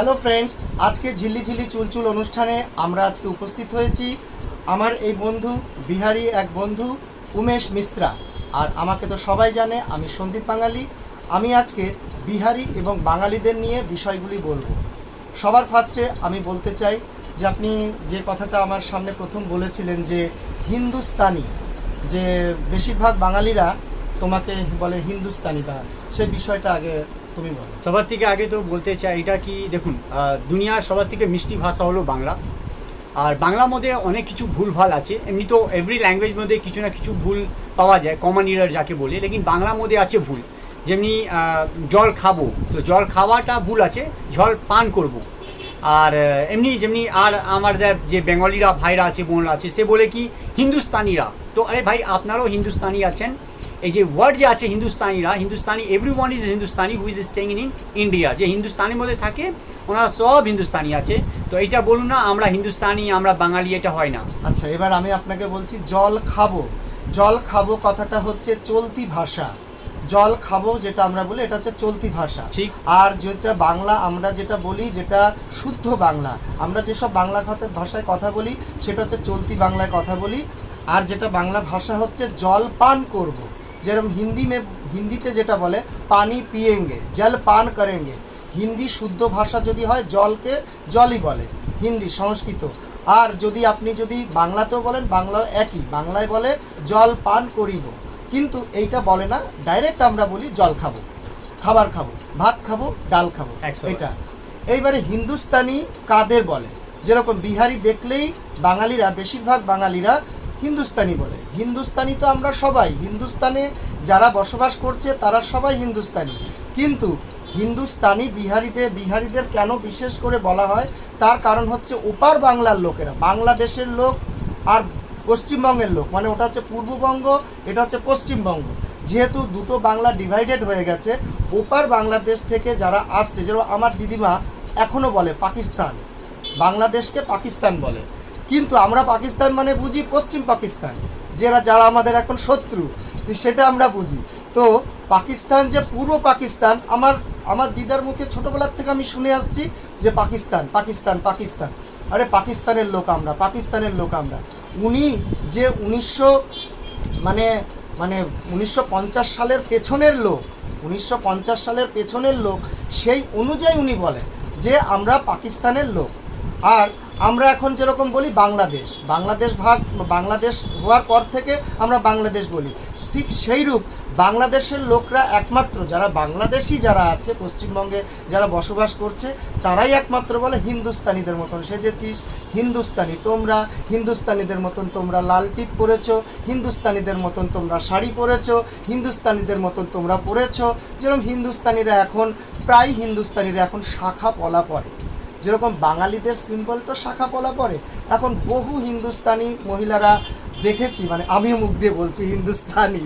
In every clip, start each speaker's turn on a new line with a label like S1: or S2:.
S1: Hello friends, আজকে ঝিল্লি ঝিল্লি চুলচুল অনুষ্ঠানে আমরা আজকে উপস্থিত হয়েছি। আমার এই বন্ধু, বিহারি এক বন্ধু, উমেশ মিশ্রা। আর আমাকে তো সবাই জানে, আমি সন্দীপ বাঙালি। আমি আজকে বিহারি এবং বাঙালিদের নিয়ে বিষয়গুলি বলব। সবার ফার্স্টে আমি বলতে চাই যে আপনি যে কথাটা আমার সামনে প্রথম বলেছিলেন যে হিন্দুস্তানি, যে বেশিরভাগ বাঙালিরা তোমাকে বলে হিন্দুস্তানি বা সেই বিষয়টা আগে তুমি বলো।
S2: সবার থেকে আগে তো বলতে চাই, এটা কি, দেখুন দুনিয়ার সবার থেকে মিষ্টি ভাষা হলো বাংলা। আর বাংলার মধ্যে অনেক কিছু ভুল ভালো আছে। এমনি তো এভরি ল্যাঙ্গুয়েজ মধ্যে কিছু না কিছু ভুল পাওয়া যায় কমন ইরার যাকে বলে, লেকিন বাংলার মধ্যে আছে ভুল। যেমনি জল খাব, তো জল খাওয়াটা ভুল আছে, জল পান করব। আর এমনি যেমনি আর আমাদের যে বেঙ্গলিরা, ভাইরা আছে, বোনরা আছে, সে বলে কি, হিন্দুস্তানিরা। তো আরে ভাই, আপনারাও হিন্দুস্তানি আছেন এই যে ওয়ার্ড যে আছে হিন্দুস্তানিরা Hindustani every one is Hindustani who is staying in India যে হিন্দুস্তানির মধ্যে থাকে ওনারা সব হিন্দুস্তানি আছে। তো এটা বলুন না আমরা হিন্দুস্তানি আমরা বাঙালি এটা হয় না।
S1: আচ্ছা এবার আমি আপনাকে বলছি জল খাব। জল খাব কথাটা হচ্ছে চলতি ভাষা। জল খাব যেটা আমরা বলি এটা হচ্ছে চলতি ভাষা।
S2: ঠিক।
S1: আর যেটা বাংলা আমরা যেটা বলি যেটা শুদ্ধ বাংলা। আমরা যেসব বাংলা কথা- ভাষায় কথা বলি সেটা হচ্ছে চলতি বাংলায় কথা বলি। আর যেটা বাংলা ভাষা হচ্ছে জল পান করব। যেরকম হিন্দি মে হিন্দিতে যেটা বলে পানি পিয়েঙ্গে জল পান করেঙ্গে। হিন্দি শুদ্ধ ভাষা যদি হয় জলকে জলই বলে হিন্দি সংস্কৃত। আর যদি আপনি যদি বাংলাতেও বলেন বাংলাও একই বাংলায় বলে জল পান করিব। কিন্তু এইটা বলে না ডাইরেক্ট আমরা বলি জল খাব। খাবার খাব ভাত খাব ডাল খাব এটা। এইবারে হিন্দুস্তানি কাদের বলে? যেরকম বিহারি দেখলেই বাঙালিরা বেশিরভাগ বাঙালিরা হিন্দুস্তানি বলে। হিন্দুস্তানি তো আমরা সবাই। হিন্দুস্তানে যারা বসবাস করছে, তারা সবাই হিন্দুস্তানি। কিন্তু হিন্দুস্তানি বিহারিদের বিহারিদের কেন বিশেষ করে বলা হয়? তার কারণ হচ্ছে ওপার বাংলার লোকেরা। বাংলাদেশের লোক আর পশ্চিমবঙ্গের লোক। মানে ওটা হচ্ছে পূর্ববঙ্গ, এটা হচ্ছে পশ্চিমবঙ্গ। যেহেতু দুটো বাংলা ডিভাইডেড হয়ে গেছে, ওপার বাংলাদেশ থেকে যারা আসছে, যেরকম আমার দিদিমা এখনও বলে পাকিস্তান। বাংলাদেশকে পাকিস্তান বলে। কিন্তু আমরা পাকিস্তান মানে বুঝি পশ্চিম পাকিস্তান, যারা যারা আমাদের এখন শত্রু, তো সেটা আমরা বুঝি। তো পাকিস্তান যে পূর্ব পাকিস্তান, আমার আমার দিদার মুখে ছোটোবেলার থেকে আমি শুনে আসছি যে পাকিস্তান পাকিস্তান পাকিস্তান। আরে পাকিস্তানের লোক আমরা, পাকিস্তানের লোক আমরা। উনি যে উনিশশো মানে মানে উনিশশো পঞ্চাশ সালের পেছনের লোক, উনিশশো পঞ্চাশ সালের পেছনের লোক, সেই অনুযায়ী উনি বলেন যে আমরা পাকিস্তানের লোক। আর আমরা এখন যেরকম বলি বাংলাদেশ। বাংলাদেশ ভাগ, বাংলাদেশ হওয়ার পর থেকে আমরা বাংলাদেশ বলি। ঠিক সেইরূপ বাংলাদেশের লোকরা একমাত্র, যারা বাংলাদেশি যারা আছে, পশ্চিমবঙ্গে যারা বসবাস করছে, তারাই একমাত্র বলে হিন্দুস্তানিদের মতন সেজেছিস, হিন্দুস্তানি তোমরা, হিন্দুস্তানিদের মতন তোমরা লাল টিপ পরেছো, হিন্দুস্তানিদের মতন তোমরা শাড়ি পরেছো, হিন্দুস্তানিদের মতন তোমরা পরেছো। যেরকম হিন্দুস্তানিরা এখন, প্রায় হিন্দুস্তানিরা এখন শাখা পলা পরে। যেরকম বাঙালিদের সিম্বলটা শাখা পলা পরে এখন বহু হিন্দুস্তানি মহিলারা দেখেছি মানে আমিও মুখ দিয়ে বলছি হিন্দুস্তানি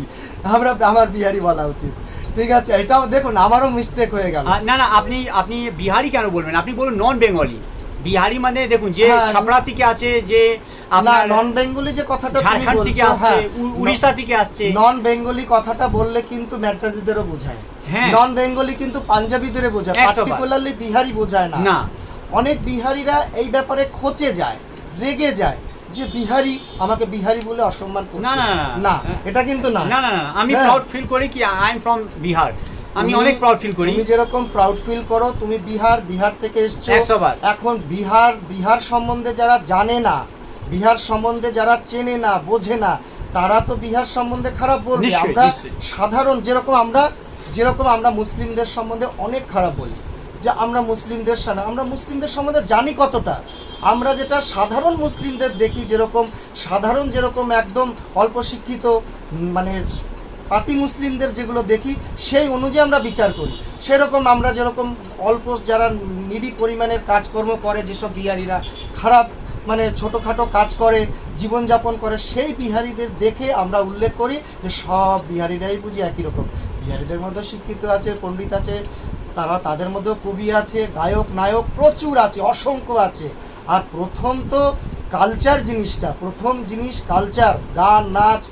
S1: আমরা আমার বিহারি বলা উচিত। ঠিক আছে এটাও দেখুন আমারও মিস্টেক হয়ে গেল।
S2: না না আপনি আপনি বিহারি কেন বলবেন? আপনি বলুন নন বেঙ্গলি বিহারি মানে দেখুন যে
S1: হ্যাঁ।
S2: ছাপড়া থেকে আছে যে আপনার
S1: নন বেঙ্গলি যে কথাটা তুমি
S2: ঝাড়খণ্ড থেকে আসছে
S1: হ্যাঁ
S2: উড়িষ্যা থেকে আসছে।
S1: নন বেঙ্গলি কথাটা বললে কিন্তু ম্যাড্রাসিদেরও বোঝায়।
S2: হ্যাঁ।
S1: নন বেঙ্গলি কিন্তু পাঞ্জাবিদের বোঝায়। পার্টিকুলারলি বিহারি বোঝায় না।
S2: না।
S1: অনেক বিহারিরা এই ব্যাপারে খোঁচে যায় রেগে যায় যে বিহারি আমাকে বিহারি বলে অসম্মান করছে।
S2: না, না, না,
S1: এটা কিন্তু না।
S2: না না আমি
S1: হ্যাঁ।
S2: প্রাউড ফিল করি কি আই এম ফ্রম বিহার আমি অনেক প্রাউড ফিল করি।
S1: তুমি যেরকম প্রাউড ফিল করো তুমি বিহার বিহার থেকে এসছো। এখন বিহার বিহার সম্বন্ধে যারা জানে না বিহার সম্বন্ধে যারা চেনে না বোঝে না তারা তো বিহার সম্বন্ধে খারাপ বলবে। আমরা সাধারণ যেরকম আমরা যেরকম আমরা মুসলিমদের সম্বন্ধে অনেক খারাপ বলি। যে আমরা মুসলিমদের সানা, আমরা মুসলিমদের সম্বন্ধে জানি কতটা। আমরা যেটা সাধারণ মুসলিমদের দেখি যেরকম, সাধারণ যেরকম একদম অল্প শিক্ষিত মানে পাতি মুসলিমদের যেগুলো দেখি, সেই অনুযায়ী আমরা বিচার করি। সেরকম আমরা যেরকম অল্প যারা নিডি পরিমাণের কাজকর্ম করে, যেসব বিহারিরা, খারাপ মানে ছোটোখাটো কাজ করে, জীবনযাপন করে, সেই বিহারিদের দেখে আমরা উল্লেখ করি যে সব বিহারিরাই বুঝি একই রকম। বিহারিদের মধ্যে শিক্ষিত আছে, পণ্ডিত আছে, তারা তাদের মধ্যেও কবি আছে, গায়ক, নায়ক প্রচুর আছে, অসংখ্য আছে। আর প্রথম তো কালচার জিনিসটা, প্রথম জিনিস কালচার গান, নাচ,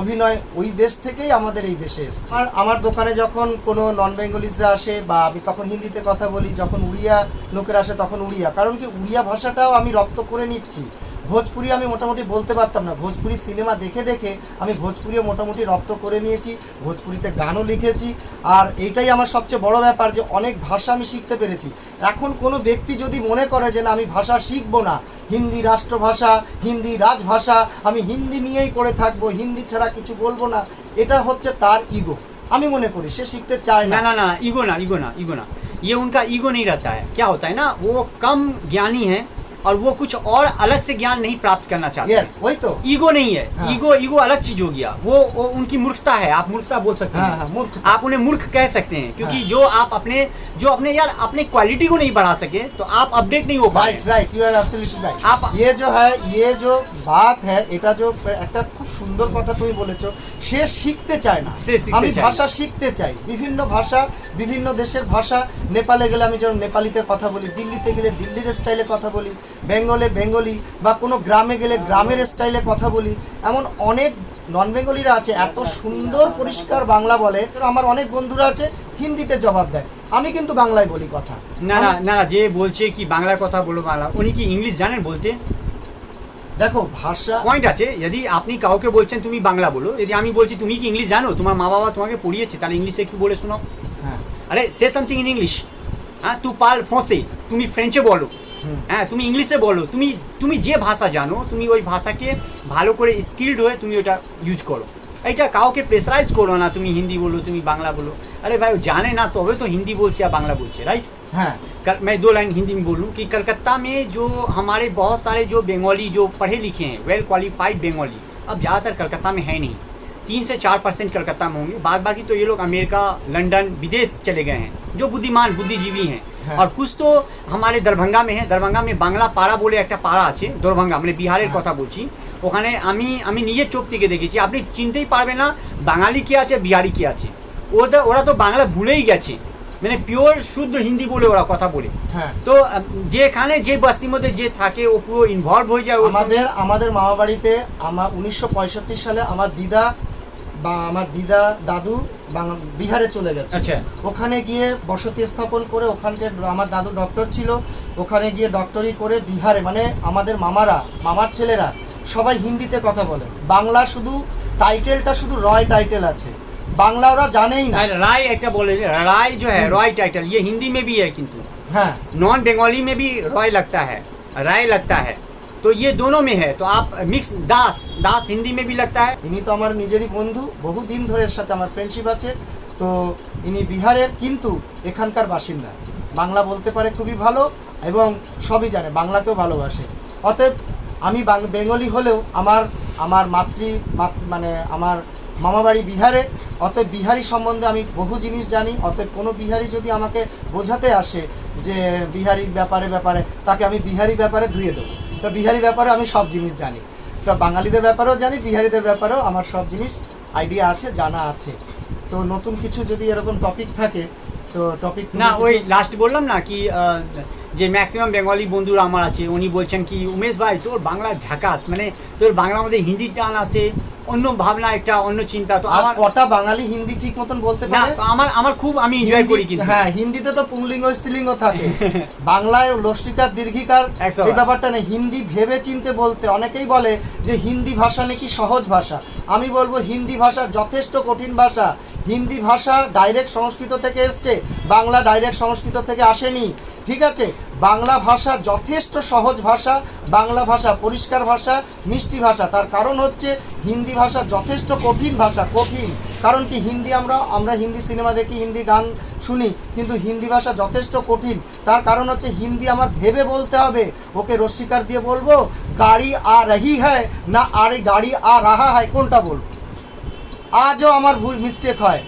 S1: অভিনয়, ওই দেশ থেকেই আমাদের এই দেশে এসছে। আর আমার দোকানে যখন কোনো নন বেঙ্গলিজরা আসে বা আমি তখন হিন্দিতে কথা বলি, যখন উড়িয়া লোকেরা আসে তখন উড়িয়া, কারণ কি উড়িয়া ভাষাটাও আমি রপ্ত করে নিচ্ছি। ভোজপুরি আমি মোটামুটি বলতে পারতাম না ভোজপুরি সিনেমা দেখে দেখে আমি ভোজপুরিও মোটামুটি রপ্ত করে নিয়েছি ভোজপুরিতে গানও লিখেছি আর এইটাই আমার সবচেয়ে বড় ব্যাপার যে অনেক ভাষা আমি শিখতে পেরেছি এখন কোনো ব্যক্তি যদি মনে করে যে না আমি ভাষা শিখবো না হিন্দি রাষ্ট্রভাষা হিন্দি রাজভাষা আমি হিন্দি নিয়েই পড়ে থাকবো হিন্দি ছাড়া কিছু বলবো না এটা হচ্ছে তার ইগো আমি মনে করি সে শিখতে চায়
S2: ना
S1: না
S2: ना ना ईगो ना ईगो ना ईगो ना ये उनका ईगो नहीं रहता है क्या होता है ना वो कम ज्ञानी है और वो कुछ और अलग से ज्ञान नहीं प्राप्त करना चाहते
S1: ইয়েস ওই তো
S2: ईगो नहीं है
S1: हाँ।
S2: ईगो ईगो अलग चीज हो गया वो, वो उनकी मूर्खता है आप मूर्खता बोल सकते
S1: हाँ,
S2: हैं
S1: हाँ, मूर्ख
S2: आप उन्हें मूर्ख कह सकते हैं क्योंकि
S1: हाँ।
S2: जो आप अपने जो अपने यार अपने क्वालिटी को नहीं बढ़ा सके तो आप अपडेट नहीं हो पाए
S1: right right you are absolutely right
S2: आप-
S1: ये जो है ये जो बात है এটা जो একটা খুব সুন্দর কথা তুমি বলেছো সে শিখতে চায় না
S2: সে শিখতে
S1: আমি
S2: চায় না।
S1: ভাষা শিখতে চাই বিভিন্ন ভাষা বিভিন্ন দেশের ভাষা নেপালে গেলে আমি যেমন নেপালিতে কথা বলি দিল্লিতে গেলে দিল্লির স্টাইলে কথা বলি বেঙ্গলে বেঙ্গলি বা কোনো গ্রামে গেলে গ্রামের স্টাইলে কথা বলি এমন অনেক নন বেঙ্গলিরা আছে এত সুন্দর পরিষ্কার বাংলা বলে। আমার অনেক বন্ধুরা আছে হিন্দিতে জবাব দেয়। আমি কিন্তু বাংলায় বলি কথা।
S2: না না না না যে বলছে কি বাংলার কথা বলো বাংলা উনি কি ইংলিশ জানেন বলতে?
S1: দেখো ভাষা
S2: পয়েন্ট আছে যদি আপনি কাউকে বলছেন তুমি বাংলা বলো যদি আমি বলছি তুমি কি ইংলিশ জানো তোমার মা বাবা তোমাকে পড়িয়েছে তাহলে ইংলিশে একটু বলে শোনাও।
S1: হ্যাঁ।
S2: আরে সে সামথিং ইন ইংলিশ হ্যাঁ তু পাল ফোঁসে তুমি ফ্রেঞ্চে বলো। হ্যাঁ তুমি ইংলিশে বলো তুমি তুমি যে ভাষা জানো তুমি ওই ভাষাকে ভালো করে স্কিল্ড হয়ে তুমি ওটা ইউজ করো এটা কাউকে প্রেসারাইজ করো না তুমি হিন্দি বলো তুমি বাংলা বলো আরে ভাই ও জানে না তবে তো হিন্দি বলছে আর বাংলা বলছে রাইট
S1: হ্যাঁ
S2: कर, मैं दो लाइन हिंदी में बोलूँ कि कलकत्ता में जो हमारे बहुत सारे जो बंगाली जो पढ़े लिखे हैं वेल क्वालिफाइड बंगाली अब ज़्यादातर कलकत्ता में है नहीं तीन से चार परसेंट कलकत्ता में होंगे बाद बाकी तो ये लोग अमेरिका लंदन विदेश चले गए हैं जो बुद्धिमान बुद्धिजीवी हैं আর কুছ তো আমাদের দরভঙ্গা মে দরভঙ্গা মে বাংলা পাড়া বলে একটা পাড়া আছে দরভঙ্গা মানে বিহারের কথা বলছি ওখানে আমি আমি নিজের চোখ থেকে দেখেছি আপনি চিনতেই পারবেন না বাঙালি কে আছে বিহারি কে আছে। ওরা ওরা তো বাংলা ভুলেই গেছে। মানে পিওর শুদ্ধ হিন্দি বলে ওরা কথা বলে।
S1: হ্যাঁ।
S2: তো যেখানে যে বস্তির মধ্যে যে থাকে ও পুরো ইনভলভ হয়ে যায়
S1: আমাদের আমাদের মামা বাড়িতে আমার উনিশশো পঁয়ষট্টি সালে আমার দিদা বা আমার দিদা দাদু বিহারে চলে গেছে
S2: আচ্ছা।
S1: ওখানে গিয়ে বসতি স্থাপন করে ওখানকার আমার দাদু ডক্টর ছিল ওখানে গিয়ে ডক্টরি করে বিহারে মানে আমাদের মামারা মামার ছেলেরা সবাই হিন্দিতে কথা বলে বাংলা শুধু টাইটেলটা শুধু রয় টাইটেল আছে বাংলা ওরা জানেই না
S2: আর রায় একটা বলে রায় जो है रॉय टाइटल ये हिंदी में भी है किंतु
S1: হ্যাঁ
S2: नॉन बंगाली में भी रॉय लगता है राय लगता है तो ये दोनों में है तो आप मिक्स दास दास हिंदी में भी लगता है
S1: ইনি তো আমার নিজেরই বন্ধু বহুদিন ধরে এর সাথে আমার ফ্রেন্ডশিপ আছে তো ইনি বিহারের কিন্তু এখানকার বাসিন্দা বাংলা বলতে পারে খুবই ভালো এবং সবই জানে বাংলাকেও ভালোবাসে অতএব আমি বাং- বেঙ্গলি হলেও আমার আমার মাতৃ মাতৃ মানে আমার মামাবাড়ি বিহারে অতএব বিহারি সম্বন্ধে আমি বহু জিনিস জানি অতএব কোনো বিহারি যদি আমাকে বোঝাতে আসে যে বিহারির ব্যাপারে ব্যাপারে তাকে আমি বিহারি ব্যাপারে ধুয়ে দেবো তো বিহারি ব্যাপারে আমি সব জিনিস জানি। তো বাঙালিদের ব্যাপারেও জানি বিহারিদের ব্যাপারেও আমার সব জিনিস আইডিয়া আছে জানা আছে। তো নতুন কিছু যদি এরকম টপিক থাকে তো টপিক
S2: না ওই লাস্ট বললাম না কি যে ম্যাক্সিমাম বেঙ্গলি বন্ধুরা আমার আছে উনি বলছেন কি উমেশ ভাই তোর বাংলা ঝাকাস মানে তোর বাংলা মধ্যে হিন্দির টান আসে অন্য ভাবনা একটা অন্য চিন্তা তো
S1: আজ
S2: আমার
S1: কটা বাঙালি হিন্দি ঠিক মতন বলতে
S2: না
S1: পারে?
S2: তো আমার আমার খুব আমি এনজয় করি কিন্তু।
S1: হ্যাঁ হিন্দিতে তো পুংলিঙ্গ স্ত্রীলিঙ্গ থাকে। বাংলায় লস্যিকার দীর্ঘিকার এই ব্যাপারটা নেই। হিন্দি ভেবে চিনতে বলতে অনেকেই বলে যে হিন্দি ভাষা নাকি সহজ ভাষা। আমি বলব হিন্দি ভাষা যথেষ্ট কঠিন ভাষা। হিন্দি ভাষা ডাইরেক্ট সংস্কৃত থেকে এসছে বাংলা ডাইরেক্ট সংস্কৃত থেকে আসেনি। ঠিক আছে? বাংলা ভাষা যথেষ্ট সহজ ভাষা বাংলা ভাষা পরিষ্কার ভাষা মিষ্টি ভাষা। তার কারণ হচ্ছে হিন্দি ভাষা যথেষ্ট কঠিন ভাষা কঠিন। কারণ কি হিন্দি আমরা আমরা হিন্দি সিনেমা দেখি হিন্দি গান শুনি কিন্তু হিন্দি ভাষা যথেষ্ট কঠিন। তার কারণ হচ্ছে হিন্দি আমার ভেবে বলতে হবে। ওকে রশ্মিকার দিয়ে বলব গাড়ি আ রহি হ্যায় না আরে গাড়ি আ রাহা হ্যায়। কোনটা বলব? আজও আমার ভুল মিস্টেক হয়।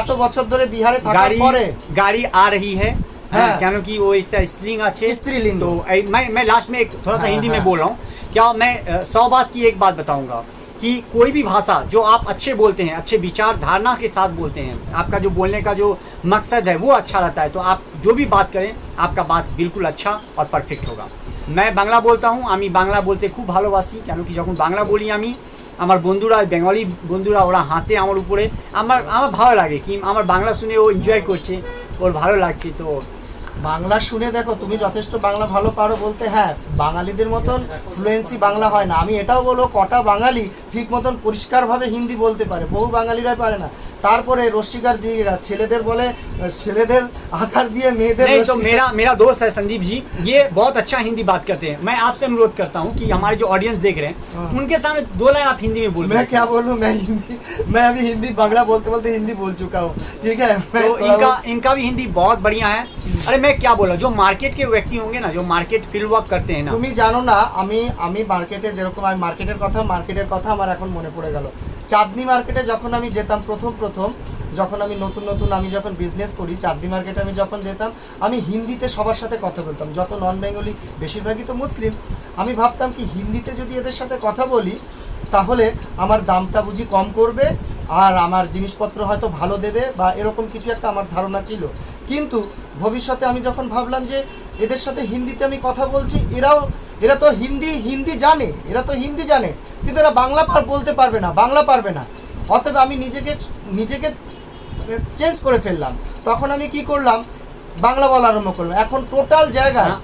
S1: এত বছর ধরে বিহারে থাকার পরে
S2: গাড়ি আ রহি হ্যায়
S1: हाँ।
S2: हाँ, क्यों कि वो एक स्त्रीलिंग अच्छे
S1: स्त्रीलिंग।
S2: तो ए- मैं मैं लास्ट में एक थोड़ा सा
S1: हाँ,
S2: हिंदी में
S1: हाँ।
S2: बोल रहा हूँ क्या मैं अ, सौ बात की एक बात बताऊंगा कि कोई भी भाषा जो आप अच्छे बोलते हैं अच्छे विचार धारणा के साथ बोलते हैं आपका जो बोलने का जो मकसद है वो अच्छा रहता है तो आप जो भी बात करें आपका बात बिल्कुल अच्छा और परफेक्ट होगा मैं বাংলা বলতা हूँ আমি বাংলা বলতে খুব ভালোবাসি কেন কি যখন বাংলা বলি আমি আমার বন্ধুরা বেঙ্গলি বন্ধুরা ওরা হাসে আমার উপরে আমার আমার ভালো লাগে কি আমার বাংলা শুনে ও এনজয় করছে ওর ভালো লাগছে তো
S1: বাংলা শুনে দেখো তুমি যথেষ্ট বাংলা ভালো পারো বলতে হ্যাঁ বাঙালিদের মতন ফ্লুয়েন্সি বাংলা হয় না আমি এটাও বলো কটা বাঙালি ঠিক মতন পরিষ্কারভাবে হিন্দি বলতে পারে বহু বাঙালিরাই পারে না তারপরে রসিকার দিয়ে ছেলেদের বলে আহ, ছেলেদের আকার দিয়ে মেয়েদের
S2: नहीं तो
S1: রসিকার-
S2: मेरा मेरा दोस्त है संदीप जी ये बहुत अच्छा हिंदी बात करते हैं मैं आपसे अनुरोध करता हूँ कि हमारे जो ऑडियंस देख रहे हैं
S1: हाँ।
S2: उनके सामने दो लाइन आप हिंदी में बोल
S1: मैं क्या बोलूँ मैं हिंदी मैं अभी हिंदी बांग्ला बोलते बोलते हिंदी बोल चुका हूँ ठीक है मैं
S2: तो
S1: थोड़ा
S2: इनका
S1: बहुत-
S2: इनका भी हिंदी बहुत बढ़िया है अरे मैं क्या बोला जो मार्केट के व्यक्ति होंगे ना जो मार्केट फील्ड वर्क करते हैं ना
S1: তুমি জানো না আমি আমি মার্কেটে যেরকম আমি মার্কেটের কথা মার্কেটের কথা আমার এখন মনে পড়ে গেল চাঁদনি মার্কেটে যখন আমি যেতাম প্রথম প্রথম যখন আমি নতুন নতুন আমি যখন বিজনেস করি, চাঁদনি মার্কেটে আমি যখন যেতাম, আমি হিন্দিতে সবার সাথে কথা বলতাম। যত নন বেঙ্গলি বেশিরভাগই তো মুসলিম। আমি ভাবতাম কি, হিন্দিতে যদি এদের সাথে কথা বলি, তাহলে আমার দামটা বুঝি কম করবে, আর আমার জিনিসপত্র হয়তো ভালো দেবে, বা এরকম কিছু একটা আমার ধারণা ছিল। কিন্তু ভবিষ্যতে আমি যখন ভাবলাম যে, এদের সাথে হিন্দিতে আমি কথা বলছি, এরাও, এরা তো হিন্দি হিন্দি জানে, এরা তো হিন্দি জানে, কিন্তু এরা বাংলা বলতে পারবে না, বাংলা পারবে না। অতএব আমি নিজেকে নিজেকে চেঞ্জ করে ফেললাম তখন আমি কি করলাম বাংলা বলা আরম্ভ করলাম এখন টোটাল জায়গায়
S2: হ্যাঁ।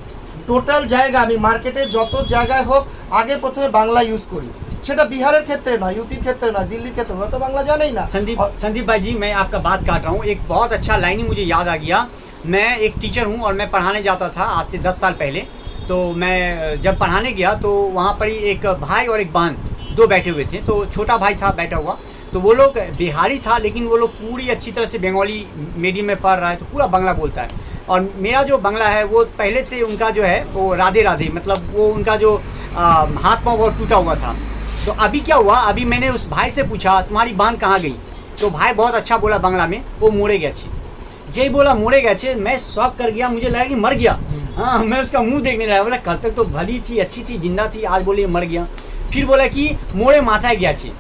S1: টোটাল জায়গা আমি মার্কেটে যত জায়গায় হোক আগে প্রথমে বাংলা ইউজ করি সেটা বিহারের ক্ষেত্রে নয় ইউপির ক্ষেত্রে নয় দিল্লির ক্ষেত্রে ওরা তো বাংলা জানেই না
S2: संदीप
S1: और-
S2: संदीप भाई जी मैं आपका बात काट रहा हूँ एक बहुत अच्छा लाइन ही मुझे याद आ गया मैं एक टीचर हूँ और मैं पढ़ाने जाता था आज से दस साल पहले तो मैं जब पढ़ाने गया तो वहाँ पर ही एक भाई और एक बहन दो बैठे हुए थे तो छोटा भाई था बैठा हुआ तो वो लोग बिहारी था लेकिन वो लोग पूरी अच्छी तरह से बंगाली मीडियम में पढ़ रहा है तो पूरा बांग्ला बोलता है। और मेरा जो बांग्ला है वो पहले से उनका जो है वो राधे राधे मतलब वो उनका जो आ, हाथ पाँव बहुत टूटा हुआ था। तो अभी क्या हुआ अभी मैंने उस भाई से पूछा तुम्हारी बहन कहाँ गई? तो भाई बहुत अच्छा बोला बांग्ला में वो मोड़े गया छी जय बोला मोड़े गया छे मैं शौक कर गया मुझे लगा कि मर गया। हाँ मैं उसका मुँह देखने लगा बोला कल तक तो भली थी अच्छी थी ज़िंदा थी आज बोले मर गया। फिर बोला कि मोड़े माथा गया छी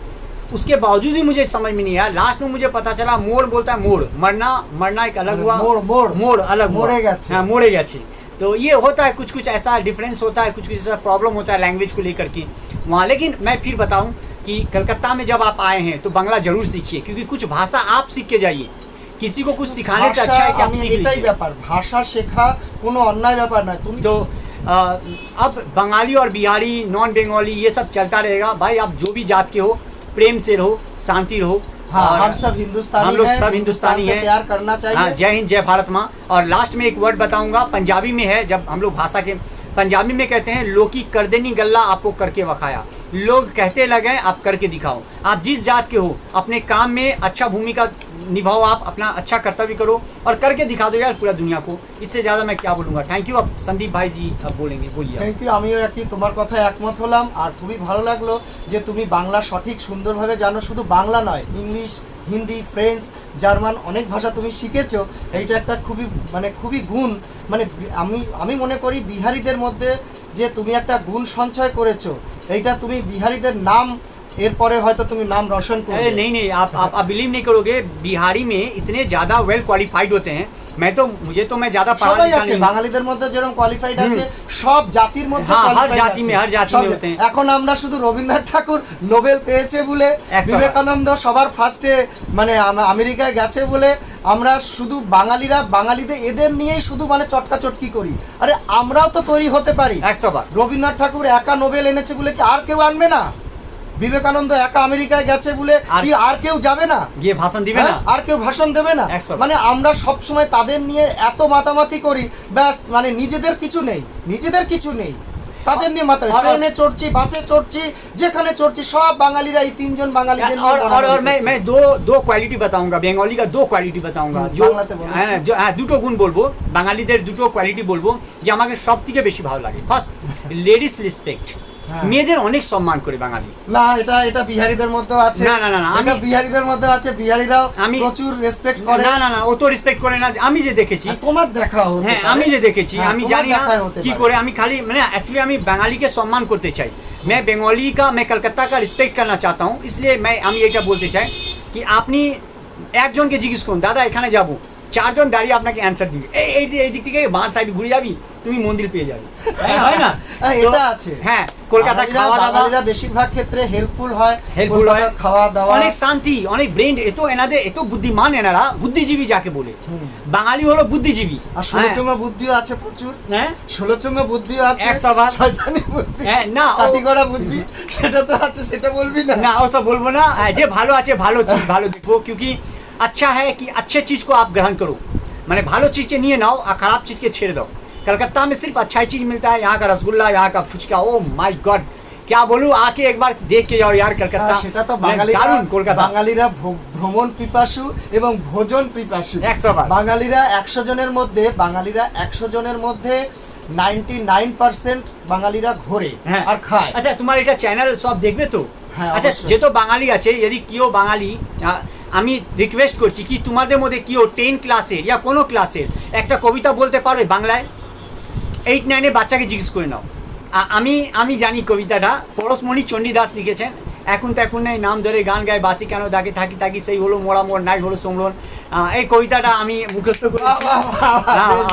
S2: उसके बावजूद भी मुझे समझ में नहीं आया लास्ट में मुझे पता चला मोड़ बोलता है मोड़ मरना मरना एक अलग हुआ
S1: मोड़, मोड़।
S2: मोड़ अलग हुआ।
S1: मोड़े गया छी।
S2: हाँ मोड़े गया छी तो ये होता है कुछ कुछ ऐसा डिफरेंस होता है कुछ कुछ ऐसा प्रॉब्लम होता है लैंग्वेज को लेकर के वहाँ लेकिन मैं फिर बताऊँ कि कलकत्ता में जब आप आए हैं तो बांग्ला जरूर सीखिए क्योंकि कुछ भाषा आप सीख के जाइए किसी को कुछ सिखाने से
S1: ভাষা
S2: अच्छा है कि आप
S1: আমি
S2: सीख
S1: এটাই
S2: लीजिए
S1: ব্যাপার ভাষা শেখা কোনো অন্যায় ব্যাপার নয় তুমি
S2: तो आ, अब बंगाली और बिहारी नॉन बंगाली ये सब चलता रहेगा भाई आप जो भी जात के हो प्रेम से रहो शांति रहो।
S1: हाँ हम सब हिंदुस्तानी
S2: हम लोग सब
S1: हिंदुस्तानी
S2: हैं।
S1: प्यार करना चाहिए।
S2: हाँ जय हिंद जय भारत माँ। और लास्ट में एक वर्ड बताऊँगा पंजाबी में है जब हम लोग भाषा के पंजाबी में कहते हैं लोकी कर देनी गल्ला आपको करके वखाया। लोग कहते लगे आप करके दिखाओ। आप जिस जात के हो अपने काम में अच्छा भूमिका निभाओ आप अपना अच्छा कर्तव्य करो और करके दिखा दो यार पूरा दुनिया को इससे ज़्यादा मैं क्या बोलूँगा थैंक यू अब संदीप भाई जी अब बोलेंगे बोलिए आप।
S1: থ্যাংক ইউ আমিও একই তোমার কথায় একমত হলাম আর খুবই ভালো লাগলো যে তুমি বাংলা সঠিক সুন্দরভাবে জানো শুধু বাংলা নয় ইংলিশ হিন্দি ফ্রেঞ্চ জার্মান অনেক ভাষা তুমি শিখেছো এইটা একটা খুবই মানে খুবই গুণ মানে বি- আমি আমি মনে করি বিহারিদের মধ্যে যে তুমি একটা গুণ সঞ্চয় করেছো এইটা তুমি বিহারিদের নাম এরপরে হয়তো তুমি নাম রোশন
S2: अरे
S1: করবে
S2: नहीं नहीं आप आप आप बिलीव नहीं करोगे बिहारी में इतने ज़्यादा वेल क्वालिफाइड होते हैं मैं तो मुझे तो मैं ज़्यादा पढ़ा
S1: সবাই
S2: लिखा
S1: আছে
S2: नहीं हूँ।
S1: বাঙালিদের মধ্যে যেরকম কোয়ালিফাইড আছে সব জাতির মধ্যে
S2: হ্যাঁ, হর
S1: qualified
S2: জাতি
S1: আছে।
S2: মে, হর জাতি
S1: সব-
S2: মে হতে হ্যাঁ।
S1: এখন আমরা শুধু রবীন্দ্রনাথ ঠাকুর নোবেল পেয়েছে বলে
S2: একশো বার।
S1: বিবেকানন্দ সবার ফার্স্টে মানে আম- আমেরিকায় গেছে বলে আমরা শুধু বাঙালিরা বাঙালিদের এদের নিয়েই শুধু মানে চটকা চটকি করি আরে আমরাও তো তৈরি হতে পারি
S2: একশো বার
S1: রবীন্দ্রনাথ ঠাকুর একা নোবেল এনেছে বলে কি আর কেউ আনবে না বিবেকানন্দ একা আমেরিকায় গেছে বলে
S2: আর-
S1: কি আর কেউ যাবে না
S2: ये भाषण दिवे
S1: হ্যাঁ,
S2: ना
S1: আর কেউ ভাষণ দেবে না
S2: একশো।
S1: মানে আমরা সব সময় তাদের নিয়ে এত মাতামাতি করি ব্যাস মানে নিজেদের কিছু নেই নিজেদের কিছু নেই তাদের নিয়ে মাথা
S2: আর-
S1: ট্রেনে চড়ছি বাসে চড়ছি যেখানে চড়ছি সব বাঙালিরা এই তিনজন বাঙালিদের নিয়ে
S2: और और
S1: গড়াগড়ি
S2: और मैं
S1: করছে।
S2: मैं दो दो क्वालिटी बताऊंगा बंगाली का दो क्वालिटी बताऊंगा
S1: হুম,
S2: जो
S1: বাংলাতে বলো।
S2: হ্যাঁ जो হ্যাঁ দুটো গুণ বলবো বাঙালিদের দুটো কোয়ালিটি বলবো যে আমাকে সব থেকে বেশি ভালো লাগে ফার্স্ট লেডিস রেসপেক্ট
S1: হ্যাঁ।
S2: মেয়েদের অনেক সম্মান করে বাঙালি
S1: না এটা এটা বিহারিদের মধ্যেও আছে
S2: না, না, না, না,
S1: এটা
S2: আমি-
S1: বিহারিদের মধ্যে আছে বিহারিরাও
S2: আমি-
S1: প্রচুর রেসপেক্ট করে
S2: না না না ও তো রেসপেক্ট করে না আমি যে দেখেছি
S1: আর তোমার দেখা হতে
S2: হ্যাঁ
S1: পারে।
S2: আমি যে দেখেছি
S1: হ্যাঁ,
S2: আমি
S1: তোমার
S2: জানি না
S1: দেখায় হতে
S2: কি
S1: পারে।
S2: করে আমি খালি মানে एक्चुअली আমি বাঙালিকে সম্মান করতে চাই मैं बंगाली का मैं कलकत्ता का रिस्पेक्ट करना चाहता हूँ इसलिए मैं আমি এটা বলতে চাই কি আপনি একজনকে জিজ্ঞেস করুন দাদা এখানে যাব চারজন দাঁড়িয়ে আপনাকে অ্যান্সার দিবে। এই এই এই দিক থেকে বাঁ সাইড ঘুরে যাবি তুমি মন্দির পেয়ে যাবে। হয় না?
S1: হ্যাঁ, এটা আছে।
S2: হ্যাঁ কলকাতা খাওয়া দাওয়া
S1: বেশিরভাগ ক্ষেত্রে হেল্পফুল হয়।
S2: হেল্পফুল হয়।
S1: খাওয়া দাওয়া
S2: অনেক শান্তি অনেক ব্রেন এত এনাদের এত বুদ্ধিমান এনারা বুদ্ধিজীবী যাকে বলে। বাঙালি হলো বুদ্ধিজীবী।
S1: আর ষোলোচঙ্গ হ্যাঁ। বুদ্ধিও আছে প্রচুর।
S2: হ্যাঁ?
S1: ষোলোচঙ্গ বুদ্ধিও আছে।
S2: একসবার
S1: শয়তানি বুদ্ধি।
S2: হ্যাঁ না
S1: অতি গড়া বুদ্ধি। সেটা তো আছে সেটা বলবি না।
S2: না ওসব বলব না। যে ভালো আছে ভালো ভালো দেখব কিউকি अच्छा है कि अच्छे चीज को आप ग्रहण करो मैंने ভালো चीज के নিয়ে নাও আর খারাপ चीज के ছেড়ে দাও कलकत्ता में सिर्फ अच्छा ही चीज मिलता है यहाँ का रसगुल्ला यहाँ का फुचका ओ माय गॉड क्या बोलूं आके एक बार देख के जाओ यार कलकत्ता
S1: হ্যাঁ, সেটা তো
S2: মানে
S1: বাঙালিরা
S2: দারুণ কলকাতা
S1: বাঙালিরা ভ্র- ভ্রমণ পিপাসু এবং ভোজন পিপাসু
S2: একশো বার।
S1: বাঙালিরা একশো জনের মধ্যে বাঙালিরা একশো জনের মধ্যে নাইনটি নাইন পার্সেন্ট বাঙালিরা ঘোরে
S2: হ্যাঁ
S1: আর খায়
S2: আচ্ছা তোমার এটা চ্যানেল সব দেখবে তো
S1: হ্যাঁ,
S2: আচ্ছা
S1: অবশ্যই।
S2: যেহেতু বাঙালি আছে যদি কেউ বাঙালি আহ, আমি রিকোয়েস্ট করছি কি তোমাদের মধ্যে কেউ টেন ক্লাসের ইয়া কোনো ক্লাসের একটা কবিতা বলতে পারবে বাংলায়? এইট নাইনে বাচ্চাকে জিজ্ঞেস করে নাও। আমি আমি জানি কবিতাটা। পরশমণি চণ্ডীদাস লিখেছেন। এখন তো এখন নেই নাম ধরে গান গায় বাসি কেন দাগে থাকি থাকি সেই হলো মোড়া মোড় নাই হলো সোমরন আহ, এই কবিতাটা আমি মুখস্থ
S1: বেশ,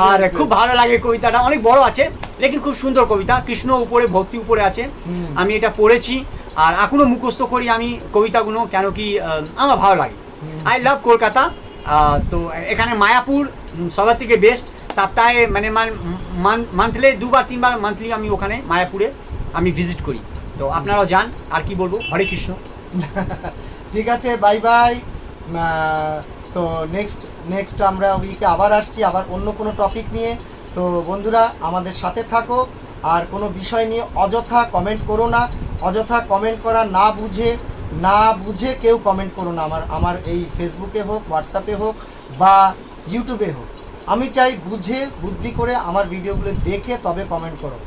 S2: আর খুব ভালো লাগে কবিতাটা। অনেক বড় আছে লেকিন খুব সুন্দর কবিতা। কৃষ্ণ উপরে ভক্তি উপরে আছে। আমি এটা পড়েছি আর এখনও মুখস্থ করি আমি কবিতাগুলো কেন কি আমার ভালো লাগে। আই লাভ কলকাতা তো এখানে মায়াপুর সবার থেকে বেস্ট সপ্তাহে মানে মান্থলি দুবার, তিনবার মান্থলি আমি ওখানে, মায়াপুরে আমি ভিজিট করি। তো আপনারাও যান, আর কি বলব? হরে কৃষ্ণ।
S1: ঠিক আছে বাই বাই তো নেক্সট নেক্সট আমরা উইকে আবার আসছি, আবার অন্য কোনো টপিক নিয়ে। তো বন্ধুরা, আমাদের সাথে থাকো। আর কোনো বিষয় নিয়ে অযথা কমেন্ট করো না। অযথা কমেন্ট করা না বুঝে না বুঝে কেউ কমেন্ট করুন আমার আমার এই ফেসবুকে হোক হোয়াটসঅ্যাপে হোক বা ইউটিউবে হোক। আমি চাই বুঝে, বুদ্ধি করে আমার ভিডিওগুলো দেখে তবে কমেন্ট করো।